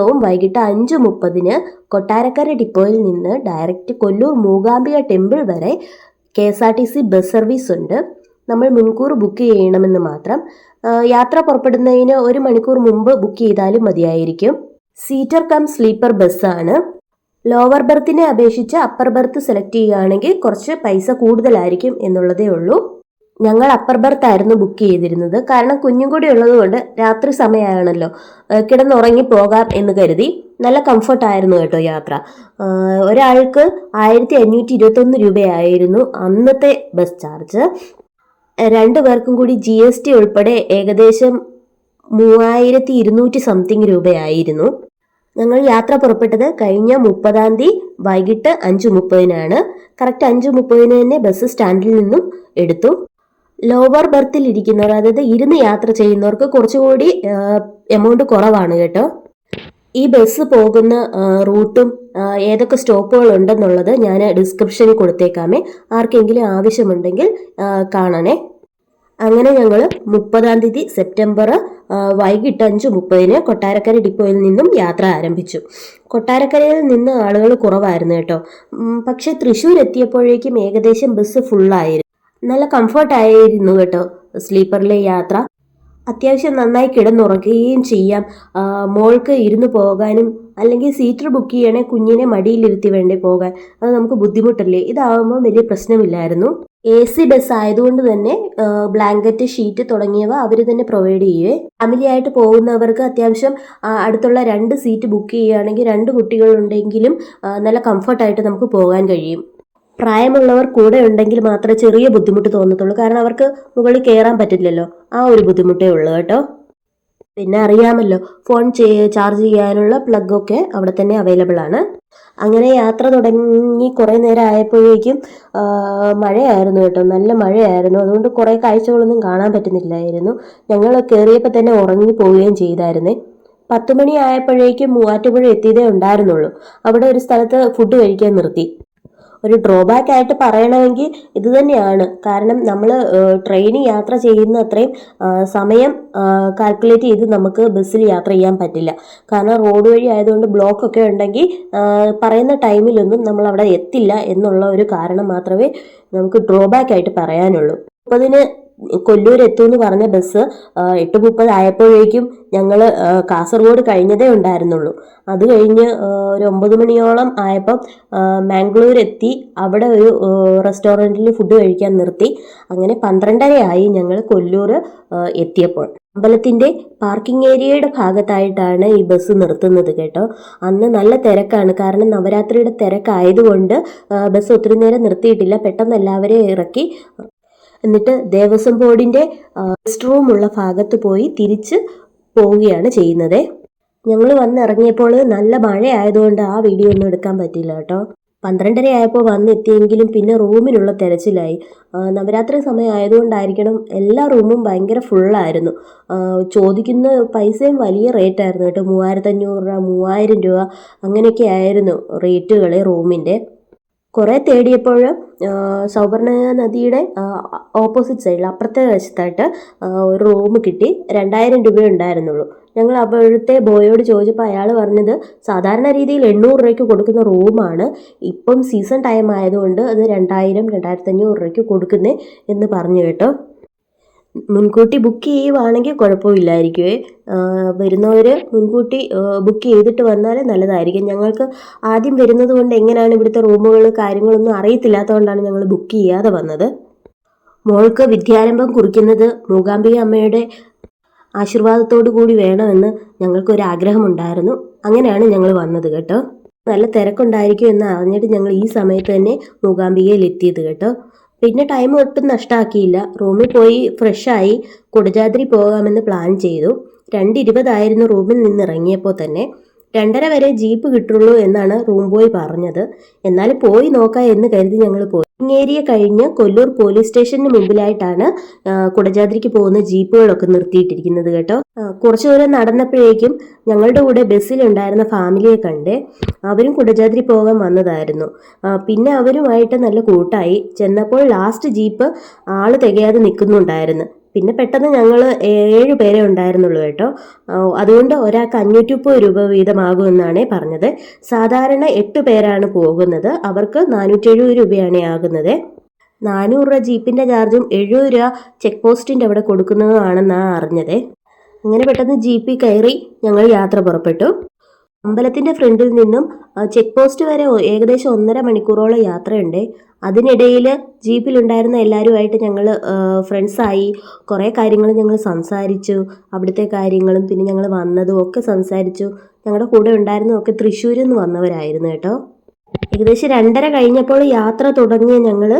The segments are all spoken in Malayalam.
ദിവസവും വൈകിട്ട് അഞ്ച് മുപ്പതിന് കൊട്ടാരക്കര ഡിപ്പോയിൽ നിന്ന് ഡയറക്റ്റ് കൊല്ലൂർ മൂകാംബിക ടെമ്പിൾ വരെ K S R T C bus service ഉണ്ട് നമ്മൾ മുൻകൂർ ബുക്ക് ചെയ്യണമെന്ന് മാത്രം. യാത്ര പുറപ്പെടുന്നതിന് ഒരു മണിക്കൂർ മുമ്പ് ബുക്ക് ചെയ്താലും മതിയായിരിക്കും. സീറ്റർ കം സ്ലീപ്പർ ബസ്സാണ്. ലോവർ ബെർത്തിനെ അപേക്ഷിച്ച് അപ്പർ ബെർത്ത് സെലക്ട് ചെയ്യുകയാണെങ്കിൽ കുറച്ച് പൈസ കൂടുതലായിരിക്കും എന്നുള്ളതേ ഉള്ളൂ. ഞങ്ങൾ അപ്പർ ബർത്ത് ആയിരുന്നു ബുക്ക് ചെയ്തിരുന്നത്. കാരണം കുഞ്ഞും കൂടി ഉള്ളതുകൊണ്ട് രാത്രി സമയമാണല്ലോ കിടന്നുറങ്ങി പോകാം എന്ന് കരുതി. നല്ല കംഫർട്ടായിരുന്നു കേട്ടോ യാത്ര. ഒരാൾക്ക് ആയിരത്തി അഞ്ഞൂറ്റി ഇരുപത്തൊന്ന് രൂപയായിരുന്നു അന്നത്തെ ബസ് ചാർജ് രണ്ടു പേർക്കും കൂടി ജി എസ് ടി ഉൾപ്പെടെ ഏകദേശം മൂവായിരത്തി ഇരുന്നൂറ്റി സംതിങ് രൂപയായിരുന്നു. ഞങ്ങൾ യാത്ര പുറപ്പെട്ടത് കഴിഞ്ഞ മുപ്പതാം തീയതി വൈകിട്ട് അഞ്ച് മുപ്പതിനാണ് കറക്റ്റ് അഞ്ച് മുപ്പതിന് തന്നെ ബസ് സ്റ്റാൻഡിൽ നിന്നും എടുത്തു. ലോവർ ബർത്തിൽ ഇരിക്കുന്നവർ അതായത് ഇരുന്ന് യാത്ര ചെയ്യുന്നവർക്ക് കുറച്ചുകൂടി എമൗണ്ട് കുറവാണ് കേട്ടോ. ഈ ബസ് പോകുന്ന റൂട്ടും ഏതൊക്കെ സ്റ്റോപ്പുകൾ ഉണ്ടെന്നുള്ളത് ഞാൻ ഡിസ്ക്രിപ്ഷനിൽ കൊടുത്തേക്കാമേ. ആർക്കെങ്കിലും ആവശ്യമുണ്ടെങ്കിൽ കാണണേ. അങ്ങനെ ഞങ്ങൾ മുപ്പതാം തീയതി സെപ്റ്റംബർ വൈകിട്ട് അഞ്ച് മുപ്പതിന് കൊട്ടാരക്കര ഡിപ്പോയിൽ നിന്നും യാത്ര ആരംഭിച്ചു. കൊട്ടാരക്കരയിൽ നിന്ന് ആളുകൾ കുറവായിരുന്നു കേട്ടോ. പക്ഷെ തൃശ്ശൂർ എത്തിയപ്പോഴേക്കും ഏകദേശം ബസ് ഫുള്ളായിരുന്നു നല്ല കംഫർട്ട് കംഫർട്ടായിരുന്നു കേട്ടോ. സ്ലീപ്പറിലെ യാത്ര. അത്യാവശ്യം നന്നായി കിടന്നുറങ്ങുകയും ചെയ്യാം. മോൾക്ക് ഇരുന്ന് പോകാനും അല്ലെങ്കിൽ സീറ്റർ ബുക്ക് ചെയ്യണേ കുഞ്ഞിനെ മടിയിലിരുത്തി വേണ്ടേ പോകാൻ. അത് നമുക്ക് ബുദ്ധിമുട്ടല്ലേ? ഇതാവുമ്പോൾ വലിയ പ്രശ്നമില്ലായിരുന്നു. എ സി ബസ് ആയതുകൊണ്ട് തന്നെ ബ്ലാങ്കറ്റ് ഷീറ്റ് തുടങ്ങിയവ അവർ തന്നെ പ്രൊവൈഡ് ചെയ്യുവേ. ഫാമിലിയായിട്ട് പോകുന്നവർക്ക് അത്യാവശ്യം അടുത്തുള്ള രണ്ട് സീറ്റ് ബുക്ക് ചെയ്യുകയാണെങ്കിൽ രണ്ട് കുട്ടികളുണ്ടെങ്കിലും നല്ല കംഫർട്ടായിട്ട് നമുക്ക് പോകാൻ കഴിയും. പ്രായമുള്ളവർ കൂടെ ഉണ്ടെങ്കിൽ മാത്രമേ ചെറിയ ബുദ്ധിമുട്ട് തോന്നത്തുള്ളൂ. കാരണം അവർക്ക് മുകളിൽ കയറാൻ പറ്റില്ലല്ലോ. ആ ഒരു ബുദ്ധിമുട്ടേ ഉള്ളൂ കേട്ടോ. പിന്നെ അറിയാമല്ലോ ഫോൺ ചാർജ് ചെയ്യാനുള്ള പ്ലഗൊക്കെ അവിടെ തന്നെ അവൈലബിൾ ആണ്. അങ്ങനെ യാത്ര തുടങ്ങി കുറേ നേരം ആയപ്പോഴേക്കും മഴയായിരുന്നു കേട്ടോ. നല്ല മഴയായിരുന്നു. അതുകൊണ്ട് കുറേ കാഴ്ചകളൊന്നും കാണാൻ പറ്റുന്നില്ലായിരുന്നു. ഞങ്ങൾ കയറിയപ്പോൾ തന്നെ ഉറങ്ങി പോവുകയും ചെയ്തായിരുന്നേ. പത്ത് മണി ആയപ്പോഴേക്കും മൂവാറ്റുപുഴ എത്തിയതേ ഉണ്ടായിരുന്നുള്ളൂ. അവിടെ ഒരു സ്ഥലത്ത് ഫുഡ് കഴിക്കാൻ നിർത്തി. ഒരു ഡ്രോബാക്ക് ആയിട്ട് പറയണമെങ്കിൽ ഇത് തന്നെയാണ്. കാരണം നമ്മൾ ട്രെയിനിൽ യാത്ര ചെയ്യുന്ന അത്രയും സമയം കാൽക്കുലേറ്റ് ചെയ്ത് നമുക്ക് ബസ്സിൽ യാത്ര ചെയ്യാൻ പറ്റില്ല. കാരണം റോഡ് വഴി ആയതുകൊണ്ട് ബ്ലോക്ക് ഒക്കെ ഉണ്ടെങ്കിൽ പറയുന്ന ടൈമിലൊന്നും നമ്മൾ അവിടെ എത്തില്ല എന്നുള്ള ഒരു കാരണം മാത്രമേ നമുക്ക് ഡ്രോബാക്ക് ആയിട്ട് പറയാനുള്ളൂ. മുപ്പതിന് കൊല്ലൂർ എത്തുമെന്ന് പറഞ്ഞ ബസ് എട്ട് മുപ്പത് ആയപ്പോഴേക്കും ഞങ്ങൾ കാസർഗോഡ് കഴിഞ്ഞതേ ഉണ്ടായിരുന്നുള്ളൂ. അത് കഴിഞ്ഞ് ഒരു ഒമ്പത് മണിയോളം ആയപ്പം മാംഗ്ലൂർ എത്തി അവിടെ ഒരു റെസ്റ്റോറന്റിൽ ഫുഡ് കഴിക്കാൻ നിർത്തി. അങ്ങനെ പന്ത്രണ്ടരയായി ഞങ്ങൾ കൊല്ലൂർ എത്തിയപ്പോൾ. അമ്പലത്തിന്റെ പാർക്കിംഗ് ഏരിയയുടെ ഭാഗത്തായിട്ടാണ് ഈ ബസ് നിർത്തുന്നത് കേട്ടോ. അന്ന് നല്ല തിരക്കാണ്. കാരണം നവരാത്രിയുടെ തിരക്കായതുകൊണ്ട് ബസ് ഒത്തിരി നേരം നിർത്തിയിട്ടില്ല. പെട്ടെന്ന് എല്ലാവരെയും ഇറക്കി എന്നിട്ട് ദേവസ്വം ബോർഡിന്റെ റെസ്റ്റ് റൂം ഉള്ള ഭാഗത്ത് പോയി തിരിച്ച് പോവുകയാണ് ചെയ്യുന്നത്. ഞങ്ങൾ വന്നിറങ്ങിയപ്പോൾ നല്ല മഴ ആയതുകൊണ്ട് ആ വീഡിയോ ഒന്നും എടുക്കാൻ പറ്റില്ല കേട്ടോ. പന്ത്രണ്ടര ആയപ്പോൾ വന്നെത്തിയെങ്കിലും പിന്നെ റൂമിനുള്ള തിരച്ചിലായി. നവരാത്രി സമയം ആയതുകൊണ്ടായിരിക്കണം എല്ലാ റൂമും ഭയങ്കര ഫുള്ളായിരുന്നു. ചോദിക്കുന്ന പൈസയും വലിയ റേറ്റ് ആയിരുന്നു കേട്ടോ. മൂവായിരത്തഞ്ഞൂറ് രൂപ മൂവായിരം രൂപ അങ്ങനെയൊക്കെ ആയിരുന്നു റേറ്റുകൾ റൂമിന്റെ കുറേ തേടിയപ്പോൾ സൗവർണ നദിയുടെ ഓപ്പോസിറ്റ് സൈഡിൽ അപ്പുറത്തെ വശത്തായിട്ട് ഒരു റൂം കിട്ടി. രണ്ടായിരം രൂപ ഉണ്ടായിരുന്നുള്ളൂ. ഞങ്ങൾ അപ്പോഴത്തെ ബോയോട് ചോദിച്ചപ്പോൾ അയാൾ പറഞ്ഞത് സാധാരണ രീതിയിൽ എണ്ണൂറ് രൂപയ്ക്ക് കൊടുക്കുന്ന റൂമാണ് ഇപ്പം സീസൺ ടൈം ആയതുകൊണ്ട് അത് രണ്ടായിരം രണ്ടായിരത്തി അഞ്ഞൂറ് രൂപയ്ക്ക് കൊടുക്കുന്നേ എന്ന് പറഞ്ഞു കേട്ടോ. മുൻകൂട്ടി ബുക്ക് ചെയ്യുവാണെങ്കിൽ കുഴപ്പമില്ലായിരിക്കുമേ വരുന്നവർ മുൻകൂട്ടി ബുക്ക് ചെയ്തിട്ട് വന്നാൽ നല്ലതായിരിക്കും. ഞങ്ങൾക്ക് ആദ്യം വരുന്നത് കൊണ്ട് എങ്ങനെയാണ് ഇവിടുത്തെ റൂമുകൾ കാര്യങ്ങളൊന്നും അറിയത്തില്ലാത്തതുകൊണ്ടാണ് ഞങ്ങൾ ബുക്ക് ചെയ്യാതെ വന്നത്. മോൾക്ക് വിദ്യാരംഭം കുറിക്കുന്നത് മൂകാംബിക അമ്മയുടെ ആശീർവാദത്തോടു കൂടി വേണമെന്ന് ഞങ്ങൾക്കൊരു ആഗ്രഹമുണ്ടായിരുന്നു അങ്ങനെയാണ് ഞങ്ങൾ വന്നത് കേട്ടോ. നല്ല തിരക്കുണ്ടായിരിക്കും എന്ന് അറിഞ്ഞിട്ട് ഞങ്ങൾ ഈ സമയത്ത് തന്നെ മൂകാംബികയിൽ എത്തിയത് കേട്ടോ. പിന്നെ ടൈം ഒട്ടും നഷ്ടമാക്കിയില്ല റൂമിൽ പോയി ഫ്രഷായി കൊടുജാതിരി പോകാമെന്ന് പ്ലാൻ ചെയ്തു. രണ്ട് ഇരുപതായിരുന്നു റൂമിൽ നിന്ന് ഇറങ്ങിയപ്പോൾ തന്നെ രണ്ടര വരെ ജീപ്പ് കിട്ടുള്ളൂ എന്നാണ് റൂം ബോയ് പറഞ്ഞത്. എന്നാൽ പോയി നോക്കാം എന്ന് കരുതി ഞങ്ങൾ പോയി. ഏരിയ കഴിഞ്ഞ് കൊല്ലൂർ പോലീസ് സ്റ്റേഷന് മുമ്പിലായിട്ടാണ് കുടജാദ്രിക്ക് പോകുന്ന ജീപ്പുകളൊക്കെ നിർത്തിയിട്ടിരിക്കുന്നത് കേട്ടോ. കുറച്ചു ദൂരം നടന്നപ്പോഴേക്കും ഞങ്ങളുടെ കൂടെ ബസ്സിലുണ്ടായിരുന്ന ഫാമിലിയെ കണ്ട് അവരും കുടജാദ്രി പോകാൻ വന്നതായിരുന്നു. പിന്നെ അവരുമായിട്ട് നല്ല കൂട്ടായി. ചെന്നപ്പോൾ ലാസ്റ്റ് ജീപ്പ് ആൾ തികയാതെ നിൽക്കുന്നുണ്ടായിരുന്നു. പിന്നെ പെട്ടെന്ന് ഞങ്ങൾ ഏഴ് പേരെ ഉണ്ടായിരുന്നുള്ളൂ കേട്ടോ. അതുകൊണ്ട് ഒരാൾക്ക് അഞ്ഞൂറ്റി മുപ്പത് രൂപ വീതമാകുമെന്നാണ് പറഞ്ഞത്. സാധാരണ എട്ട് പേരാണ് പോകുന്നത്. അവർക്ക് നാനൂറ്റി എഴുപത് രൂപയാണ് ആകുന്നത്. നാനൂറ് രൂപ ജീപ്പിന്റെ ചാർജും എഴുപത് രൂപ ചെക്ക് പോസ്റ്റിന്റെ അവിടെ കൊടുക്കുന്നതുമാണെന്നാണ് അറിഞ്ഞത്. അങ്ങനെ പെട്ടെന്ന് ജീപ്പിൽ കയറി ഞങ്ങൾ യാത്ര പുറപ്പെട്ടു. അമ്പലത്തിന്റെ ഫ്രണ്ടിൽ നിന്നും ചെക്ക് പോസ്റ്റ് വരെ ഏകദേശം ഒന്നര മണിക്കൂറോളം യാത്രയുണ്ട്. അതിനിടയിൽ ജീപ്പിലുണ്ടായിരുന്ന എല്ലാവരുമായിട്ട് ഞങ്ങൾ ഫ്രണ്ട്സായി. കുറേ കാര്യങ്ങൾ ഞങ്ങൾ സംസാരിച്ചു. അവിടുത്തെ കാര്യങ്ങളും പിന്നെ ഞങ്ങൾ വന്നതും ഒക്കെ സംസാരിച്ചു. ഞങ്ങളുടെ കൂടെ ഉണ്ടായിരുന്നതൊക്കെ തൃശ്ശൂരിൽ നിന്ന് വന്നവരായിരുന്നു കേട്ടോ. ഏകദേശം രണ്ടര കഴിഞ്ഞപ്പോൾ യാത്ര തുടങ്ങിയ ഞങ്ങൾ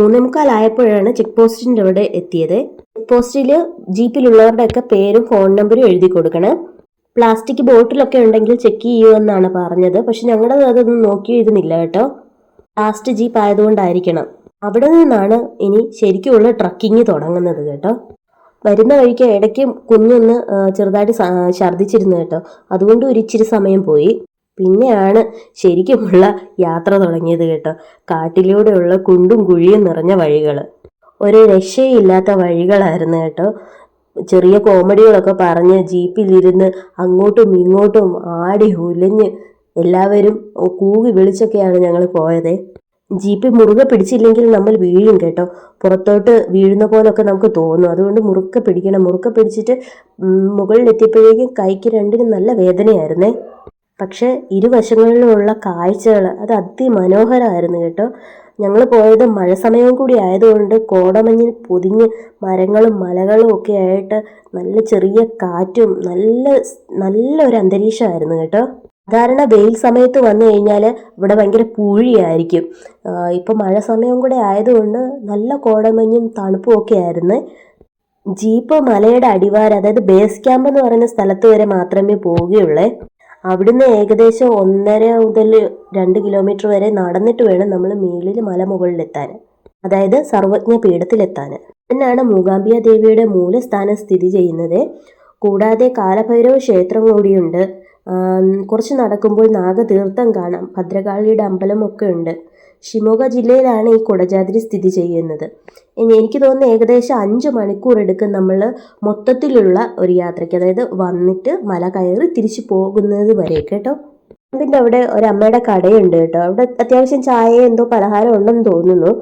മൂന്നേമുക്കാലായപ്പോഴാണ് ചെക്ക് പോസ്റ്റിന്റെ അവിടെ എത്തിയത്. ചെക്ക് പോസ്റ്റിൽ ജീപ്പിലുള്ളവരുടെയൊക്കെ പേരും ഫോൺ നമ്പറും എഴുതി കൊടുക്കണം. പ്ലാസ്റ്റിക് ബോട്ടിലൊക്കെ ഉണ്ടെങ്കിൽ ചെക്ക് ചെയ്യൂ എന്നാണ് പറഞ്ഞത്. പക്ഷെ ഞങ്ങളത് അതൊന്നും നോക്കിയിരുന്നില്ല കേട്ടോ. ലാസ്റ്റ് ജീപ്പ് ആയതുകൊണ്ടായിരിക്കണം. അവിടെ നിന്നാണ് ഇനി ശരിക്കുമുള്ള ട്രക്കിങ് തുടങ്ങുന്നത് കേട്ടോ. വരുന്ന വഴിക്ക് ഇടയ്ക്ക് കുഞ്ഞൊന്ന് ചെറുതായിട്ട് ഛർദ്ദിച്ചിരുന്നു കേട്ടോ. അതുകൊണ്ട് ഒരു ഇച്ചിരി സമയം പോയി. പിന്നെയാണ് ശരിക്കുമുള്ള യാത്ര തുടങ്ങിയത് കേട്ടോ. കാട്ടിലൂടെയുള്ള കുണ്ടും കുഴിയും നിറഞ്ഞ വഴികൾ ഒരു രക്ഷയില്ലാത്ത വഴികളായിരുന്നു കേട്ടോ. ചെറിയ കോമഡികളൊക്കെ പറഞ്ഞ് ജീപ്പിലിരുന്ന് അങ്ങോട്ടും ഇങ്ങോട്ടും ആടി ഉലഞ്ഞ് എല്ലാവരും കൂകി വിളിച്ചൊക്കെയാണ് ഞങ്ങൾ പോയത്. ജീപ്പ് മുറുകെ പിടിച്ചില്ലെങ്കിൽ നമ്മൾ വീഴും കേട്ടോ. പുറത്തോട്ട് വീഴുന്ന പോലൊക്കെ നമുക്ക് തോന്നും. അതുകൊണ്ട് മുറുക്കെ പിടിക്കണം. മുറുക്കെ പിടിച്ചിട്ട് മുകളിലെത്തിയപ്പോഴേക്കും കൈക്ക് രണ്ടിനും നല്ല വേദനയായിരുന്നേ. പക്ഷേ ഇരുവശങ്ങളിലുമുള്ള കാഴ്ചകൾ അത് അതിമനോഹരമായിരുന്നു കേട്ടോ. ഞങ്ങൾ പോയത് മഴ സമയവും കൂടി ആയതുകൊണ്ട് കോടമഞ്ഞിൽ പൊതിഞ്ഞ് മരങ്ങളും മലകളും ഒക്കെ ആയിട്ട് നല്ല ചെറിയ കാറ്റും നല്ല നല്ലൊരു അന്തരീക്ഷമായിരുന്നു കേട്ടോ. സാധാരണ വെയിൽ സമയത്ത് വന്നു കഴിഞ്ഞാൽ ഇവിടെ ഭയങ്കര പൂഴിയായിരിക്കും. ഇപ്പോൾ മഴ സമയം കൂടെ ആയതുകൊണ്ട് നല്ല കോടമഞ്ഞും തണുപ്പും ഒക്കെ ആയിരുന്നു. ജീപ്പ് മലയുടെ അടിവാരം അതായത് ബേസ് ക്യാമ്പ് എന്ന് പറയുന്ന സ്ഥലത്ത് വരെ മാത്രമേ പോവുകയുള്ളേ. അവിടുന്ന് ഏകദേശം ഒന്നര മുതൽ രണ്ട് കിലോമീറ്റർ വരെ നടന്നിട്ട് വേണം നമ്മൾ മേളിൽ മലമുകളിലെത്താൻ. അതായത് സർവജ്ഞ പീഠത്തിലെത്താൻ. എന്നാണ് മൂകാംബിക ദേവിയുടെ മൂലസ്ഥാനം സ്ഥിതി ചെയ്യുന്നത്. കൂടാതെ കാലഭൈരവ ക്ഷേത്രം കൂടിയുണ്ട്. കുറച്ച് നടക്കുമ്പോൾ നാഗതീർത്ഥം കാണാം. ഭദ്രകാളിയുടെ അമ്പലമൊക്കെ ഉണ്ട്. ഷിമോഗ ജില്ലയിലാണ് ഈ കുടജാദ്രി സ്ഥിതി ചെയ്യുന്നത്. ഇനി എനിക്ക് തോന്നുന്നു ഏകദേശം അഞ്ച് മണിക്കൂർ എടുക്കും നമ്മൾ മൊത്തത്തിലുള്ള ഒരു യാത്രയ്ക്ക്. അതായത് വന്നിട്ട് മല കയറി തിരിച്ചു പോകുന്നത് വരെ. കേട്ടോ? പിന്നെ അവിടെ ഒരു അമ്മയുടെ കടയുണ്ട് കേട്ടോ. അവിടെ അത്യാവശ്യം ചായ എന്തോ പലഹാരം ഉണ്ടെന്ന് തോന്നുന്നു.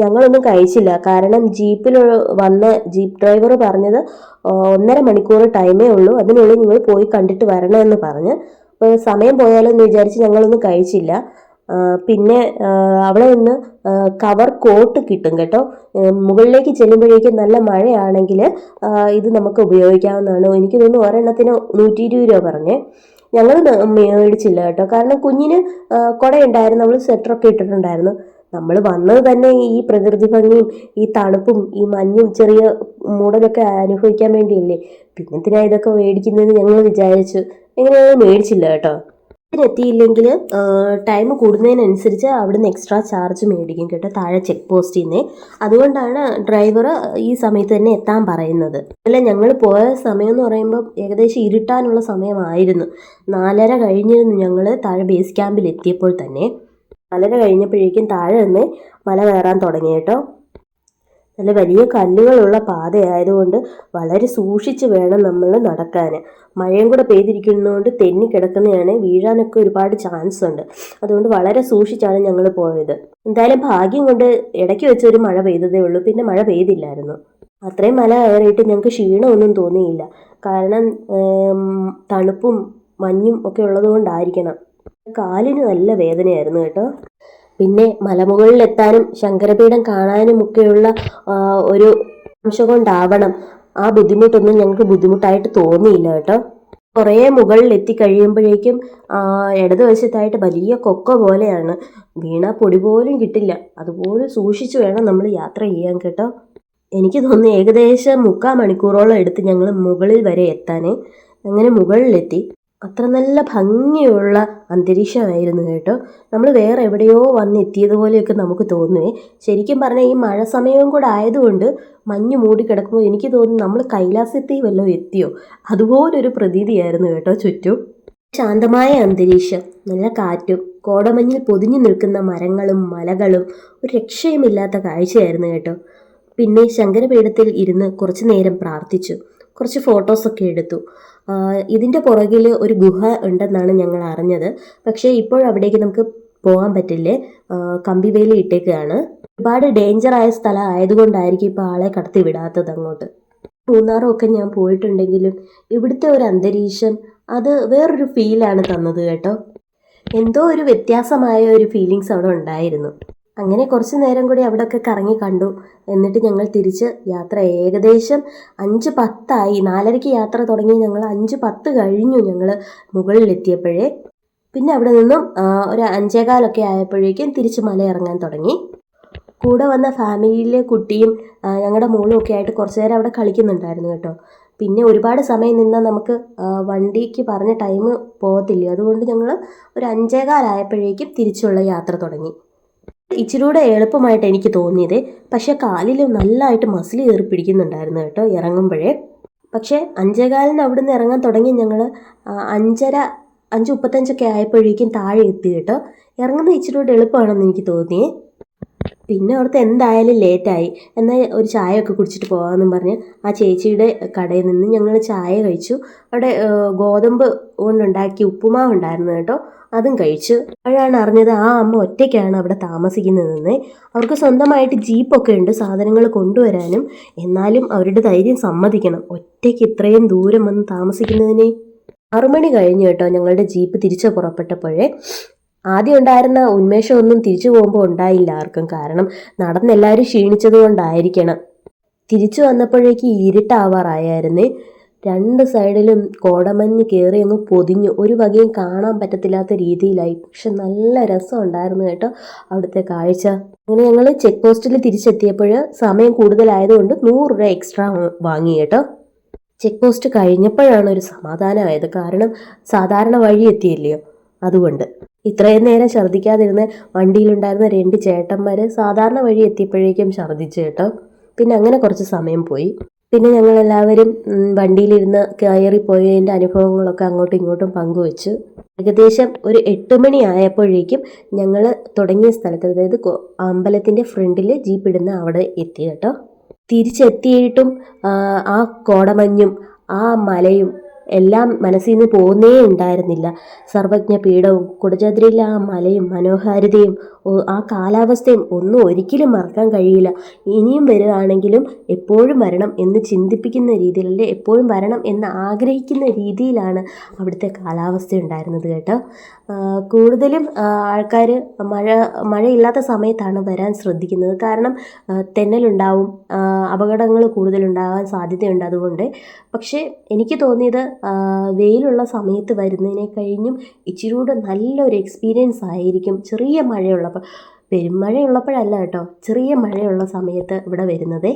ഞങ്ങളൊന്നും കഴിച്ചില്ല. കാരണം ജീപ്പിൽ വന്ന ജീപ്പ് ഡ്രൈവർ പറഞ്ഞത് ഒന്നര മണിക്കൂർ ടൈമേ ഉള്ളൂ. അതിനുള്ളിൽ നിങ്ങൾ പോയി കണ്ടിട്ട് വരണമെന്ന് പറഞ്ഞ്. അപ്പോൾ സമയം പോയാലോ എന്ന് വിചാരിച്ച് ഞങ്ങളൊന്നും കഴിച്ചില്ല. പിന്നെ അവിടെ നിന്ന് കവർ കോട്ട് കിട്ടും. കേട്ടോ മുകളിലേക്ക് ചെല്ലുമ്പോഴേക്കും നല്ല മഴയാണെങ്കിൽ ഇത് നമുക്ക് ഉപയോഗിക്കാവുന്നതാണ്. എനിക്ക് തോന്നുന്നു ഒരെണ്ണത്തിന് നൂറ്റി ഇരുപത് രൂപ പറഞ്ഞേ. ഞങ്ങൾ മേടിച്ചില്ല കേട്ടോ. കാരണം കുഞ്ഞിന് കുടയുണ്ടായിരുന്നു. നമ്മൾ സ്വെറ്ററൊക്കെ ഇട്ടിട്ടുണ്ടായിരുന്നു. നമ്മൾ വന്നത് തന്നെ ഈ പ്രകൃതി ഭംഗിയും ഈ തണുപ്പും ഈ മഞ്ഞും ചെറിയ മൂടലൊക്കെ അനുഭവിക്കാൻ വേണ്ടിയല്ലേ. പിന്നെ എന്തിനാ ഇതൊക്കെ മേടിക്കുന്നതെന്ന് ഞങ്ങൾ വിചാരിച്ചു. എങ്ങനെയാണ് മേടിച്ചില്ല കേട്ടോ. എത്തിയില്ലെങ്കിൽ ടൈം കൂടുന്നതിനനുസരിച്ച് അവിടുന്ന് എക്സ്ട്രാ ചാർജ് മേടിക്കും കേട്ടോ താഴെ ചെക്ക് പോസ്റ്റിൽ നിന്ന് അതുകൊണ്ടാണ് ഡ്രൈവർ ഈ സമയത്ത് തന്നെ എത്താൻ പറയുന്നത്. അല്ല ഞങ്ങൾ പോയ സമയം എന്ന് പറയുമ്പോൾ ഏകദേശം ഇരുട്ടാനുള്ള സമയമായിരുന്നു. നാലര കഴിഞ്ഞിരുന്നു ഞങ്ങൾ താഴെ ബേസ് ക്യാമ്പിൽ എത്തിയപ്പോൾ തന്നെ. നാലര കഴിഞ്ഞപ്പോഴേക്കും താഴെ നിന്ന് മല കയറാൻ തുടങ്ങി കേട്ടോ. നല്ല വലിയ കല്ലുകളുള്ള പാതയായതുകൊണ്ട് വളരെ സൂക്ഷിച്ച് വേണം നമ്മൾ നടക്കാൻ മഴയും കൂടെ പെയ്തിരിക്കുന്നതുകൊണ്ട് തെന്നി കിടക്കുന്നതാണ് വീഴാനൊക്കെ ഒരുപാട് ചാൻസ് ഉണ്ട് അതുകൊണ്ട് വളരെ സൂക്ഷിച്ചാണ് ഞങ്ങൾ പോയത്. എന്തായാലും ഭാഗ്യം കൊണ്ട് ഇടയ്ക്ക് വെച്ച് ഒരു മഴ പെയ്തതേ ഉള്ളൂ. പിന്നെ മഴ പെയ്തില്ലായിരുന്നു. അത്രയും മല കയറിയിട്ട് ഞങ്ങൾക്ക് ക്ഷീണമൊന്നും തോന്നിയില്ല. കാരണം തണുപ്പും മഞ്ഞും ഒക്കെ ഉള്ളതുകൊണ്ടായിരിക്കണം. കാലിന് നല്ല വേദനയായിരുന്നു കേട്ടോ. പിന്നെ മലമുകളിൽ എത്താനും ശങ്കരപീഠം കാണാനും ഒക്കെയുള്ള ഒരു അംശം കൊണ്ടാവണം ആ ബുദ്ധിമുട്ടൊന്നും ഞങ്ങൾക്ക് ബുദ്ധിമുട്ടായിട്ട് തോന്നിയില്ല കേട്ടോ. കുറേ മുകളിൽ എത്തിക്കഴിയുമ്പോഴേക്കും കഴിയുമ്പോഴേക്കും ഇടതുവശത്തായിട്ട് വലിയ കൊക്ക പോലെയാണ്. വീണ പൊടി പോലും കിട്ടില്ല. അതുപോലെ സൂക്ഷിച്ചു വേണം നമ്മൾ യാത്ര ചെയ്യാൻ കേട്ടോ. എനിക്ക് തോന്നുന്നു ഏകദേശം മുക്കാൽ മണിക്കൂറോളം എടുത്ത് ഞങ്ങൾ മുകളിൽ വരെ എത്താൻ. അങ്ങനെ മുകളിലെത്തി. അത്ര നല്ല ഭംഗിയുള്ള അന്തരീക്ഷമായിരുന്നു കേട്ടോ. നമ്മൾ വേറെ എവിടെയോ വന്നെത്തിയതുപോലെയൊക്കെ നമുക്ക് തോന്നുവേ. ശരിക്കും പറഞ്ഞാൽ ഈ മഴ സമയവും കൂടെ ആയതുകൊണ്ട് മഞ്ഞ് മൂടിക്കിടക്കുമ്പോൾ എനിക്ക് തോന്നുന്നു നമ്മൾ കൈലാസത്തിൽ വല്ലതും എത്തിയോ? അതുപോലൊരു പ്രതീതിയായിരുന്നു കേട്ടോ ചുറ്റും. ശാന്തമായ അന്തരീക്ഷം നല്ല കാറ്റും കോടമഞ്ഞിൽ പൊതിഞ്ഞു നിൽക്കുന്ന മരങ്ങളും മലകളും ഒരു രക്ഷയുമില്ലാത്ത കാഴ്ചയായിരുന്നു കേട്ടോ. പിന്നെ ശങ്കരപീഠത്തിൽ ഇരുന്ന് കുറച്ചു നേരം പ്രാർത്ഥിച്ചു. കുറച്ച് ഫോട്ടോസൊക്കെ എടുത്തു. ഇതിന്റെ പുറകിൽ ഒരു ഗുഹ ഉണ്ടെന്നാണ് ഞങ്ങൾ അറിഞ്ഞത്. പക്ഷേ ഇപ്പോഴവിടേക്ക് നമുക്ക് പോകാൻ പറ്റില്ലേ? കമ്പിവേലി ഇട്ടേക്കുകയാണ് ഒരുപാട് ഡേഞ്ചറായ സ്ഥലം ആയതുകൊണ്ടായിരിക്കും ഇപ്പോൾ ആളെ കടത്തി വിടാത്തത് അങ്ങോട്ട്. മൂന്നാറും ഒക്കെ ഞാൻ പോയിട്ടുണ്ടെങ്കിലും ഇവിടുത്തെ ഒരു അന്തരീക്ഷം അത് വേറൊരു ഫീലാണ് തന്നത് കേട്ടോ. എന്തോ ഒരു വ്യത്യാസമായ ഒരു ഫീലിങ്സ് അവിടെ ഉണ്ടായിരുന്നു. അങ്ങനെ കുറച്ച് നേരം കൂടി അവിടെയൊക്കെ കറങ്ങി കണ്ടു. എന്നിട്ട് ഞങ്ങൾ തിരിച്ച് യാത്ര ഏകദേശം അഞ്ച് പത്തായി. നാലരയ്ക്ക് യാത്ര തുടങ്ങി. ഞങ്ങൾ അഞ്ച് പത്ത് കഴിഞ്ഞു ഞങ്ങൾ മുകളിലെത്തിയപ്പോഴേ. പിന്നെ അവിടെ നിന്നും ഒരു അഞ്ചേകാലൊക്കെ ആയപ്പോഴേക്കും തിരിച്ച് മലയിറങ്ങാൻ തുടങ്ങി. കൂടെ വന്ന ഫാമിലിയിലെ കുട്ടിയും ഞങ്ങളുടെ മോളും ഒക്കെ ആയിട്ട് കുറച്ച് നേരം അവിടെ കളിക്കുന്നുണ്ടായിരുന്നു കേട്ടോ. പിന്നെ ഒരുപാട് സമയം നിന്നാൽ നമുക്ക് വണ്ടിക്ക് പറഞ്ഞ ടൈം പോകത്തില്ല. അതുകൊണ്ട് ഞങ്ങൾ ഒരു അഞ്ചേകാലായപ്പോഴേക്കും തിരിച്ചുള്ള യാത്ര തുടങ്ങി. ഇച്ചിരൂടെ എളുപ്പമായിട്ട് എനിക്ക് തോന്നിയത്. പക്ഷേ കാലിൽ നല്ലതായിട്ട് മസിൽ കയറി പിടിക്കുന്നുണ്ടായിരുന്നു കേട്ടോ ഇറങ്ങുമ്പോഴേ. പക്ഷേ അഞ്ചേകാലിന് അവിടെ നിന്ന് ഇറങ്ങാൻ തുടങ്ങി ഞങ്ങൾ അഞ്ചര അഞ്ച് മുപ്പത്തഞ്ചൊക്കെ ആയപ്പോഴേക്കും താഴെ എത്തി കേട്ടോ. ഇറങ്ങുന്നത് ഇച്ചിരൂടെ എളുപ്പമാണെന്ന് എനിക്ക് തോന്നിയേ. പിന്നെ അവിടുത്തെ എന്തായാലും ലേറ്റായി. എന്നാൽ ഒരു ചായ ഒക്കെ കുടിച്ചിട്ട് പോകാമെന്നും പറഞ്ഞ് ആ ചേച്ചിയുടെ കടയിൽ നിന്ന് ഞങ്ങൾ ചായ കഴിച്ചു. അവിടെ ഗോതമ്പ് കൊണ്ടുണ്ടാക്കിയ ഉപ്പുമാവ് ഉണ്ടായിരുന്നു കേട്ടോ. അതും കഴിച്ചു. അപ്പോഴാണ് അറിഞ്ഞത് ആ അമ്മ ഒറ്റയ്ക്കാണ് അവിടെ താമസിക്കുന്നതെന്ന് അവർക്ക് സ്വന്തമായിട്ട് ജീപ്പൊക്കെ ഉണ്ട് സാധനങ്ങൾ കൊണ്ടുവരാനും. എന്നാലും അവരുടെ ധൈര്യം സമ്മതിക്കണം. ഒറ്റയ്ക്ക് ഇത്രയും ദൂരം വന്ന് താമസിക്കുന്നതിനെ. ആറുമണി കഴിഞ്ഞു കേട്ടോ ഞങ്ങളുടെ ജീപ്പ് തിരിച്ചു പുറപ്പെട്ടപ്പോഴേ. ആദ്യം ഉണ്ടായിരുന്ന ഉന്മേഷമൊന്നും തിരിച്ചു പോകുമ്പോൾ ഉണ്ടായില്ല ആർക്കും. കാരണം നടന്നെല്ലാവരും ക്ഷീണിച്ചത് കൊണ്ടായിരിക്കണം തിരിച്ചു വന്നപ്പോഴേക്ക് ഇരുട്ടാവാറായായിരുന്നേ രണ്ട് സൈഡിലും കോടമഞ്ഞ് കയറി അങ്ങ് പൊതിഞ്ഞു. ഒരു വകയും കാണാൻ പറ്റത്തില്ലാത്ത രീതിയിലായി. പക്ഷെ നല്ല രസം ഉണ്ടായിരുന്നു കേട്ടോ അവിടുത്തെ കാഴ്ച. അങ്ങനെ ഞങ്ങൾ ചെക്ക് പോസ്റ്റിൽ തിരിച്ചെത്തിയപ്പോൾ സമയം കൂടുതലായതുകൊണ്ട് നൂറ് രൂപ എക്സ്ട്രാ വാങ്ങി കേട്ടോ. ചെക്ക് പോസ്റ്റ് കഴിഞ്ഞപ്പോഴാണ് ഒരു സമാധാനമായത്. കാരണം സാധാരണ വഴി എത്തിയില്ലയോ? അതുകൊണ്ട്. ഇത്രയും നേരം ഛർദ്ദിക്കാതിരുന്ന വണ്ടിയിലുണ്ടായിരുന്ന രണ്ട് ചേട്ടന്മാർ സാധാരണ വഴി എത്തിയപ്പോഴേക്കും ഛർദ്ദിച്ചു കേട്ടോ. പിന്നെ അങ്ങനെ കുറച്ച് സമയം പോയി. പിന്നെ ഞങ്ങളെല്ലാവരും വണ്ടിയിലിരുന്ന് കയറിപ്പോയതിന്റെ അനുഭവങ്ങളൊക്കെ അങ്ങോട്ടും ഇങ്ങോട്ടും പങ്കുവെച്ചു. ഏകദേശം ഒരു എട്ട് മണി ആയപ്പോഴേക്കും ഞങ്ങൾ തുടങ്ങിയ സ്ഥലത്ത് അതായത് അമ്പലത്തിന്റെ ഫ്രണ്ടിൽ ജീപ്പ് ഇടുന്ന അവിടെ എത്തി കേട്ടോ. തിരിച്ചെത്തിയിട്ടും ആ കോടമഞ്ഞും ആ മലയും എല്ലാം മനസ്സിൽ നിന്ന് പോകുന്നേ ഉണ്ടായിരുന്നില്ല. സർവജ്ഞ പീഠവും കുടജാദ്രിയിലെ ആ മലയും മനോഹാരിതയും ആ കാലാവസ്ഥയും ഒന്നും ഒരിക്കലും മറക്കാൻ കഴിയില്ല. ഇനിയും വരികയാണെങ്കിലും എപ്പോഴും വരണം എന്ന് ചിന്തിപ്പിക്കുന്ന രീതിയിൽ അല്ലെ എപ്പോഴും വരണം എന്ന് ആഗ്രഹിക്കുന്ന രീതിയിലാണ് അവിടുത്തെ കാലാവസ്ഥ ഉണ്ടായിരുന്നത് കേട്ടോ. കൂടുതലും ആൾക്കാർ മഴ മഴയില്ലാത്ത സമയത്താണ് വരാൻ ശ്രദ്ധിക്കുന്നത്. കാരണം തെന്നലുണ്ടാവും അപകടങ്ങൾ കൂടുതലുണ്ടാകാൻ സാധ്യതയുണ്ട് അതുകൊണ്ട്. പക്ഷേ എനിക്ക് തോന്നിയത് വെയിലുള്ള സമയത്ത് വരുന്നതിനെ കഴിഞ്ഞും ഇച്ചിരി കൂടെ നല്ലൊരു എക്സ്പീരിയൻസ് ആയിരിക്കും. ചെറിയ മഴയുള്ളപ്പോൾ പെരുമഴയുള്ളപ്പോഴല്ല കേട്ടോ ചെറിയ മഴയുള്ള സമയത്ത് ഇവിടെ വരുന്നതേ.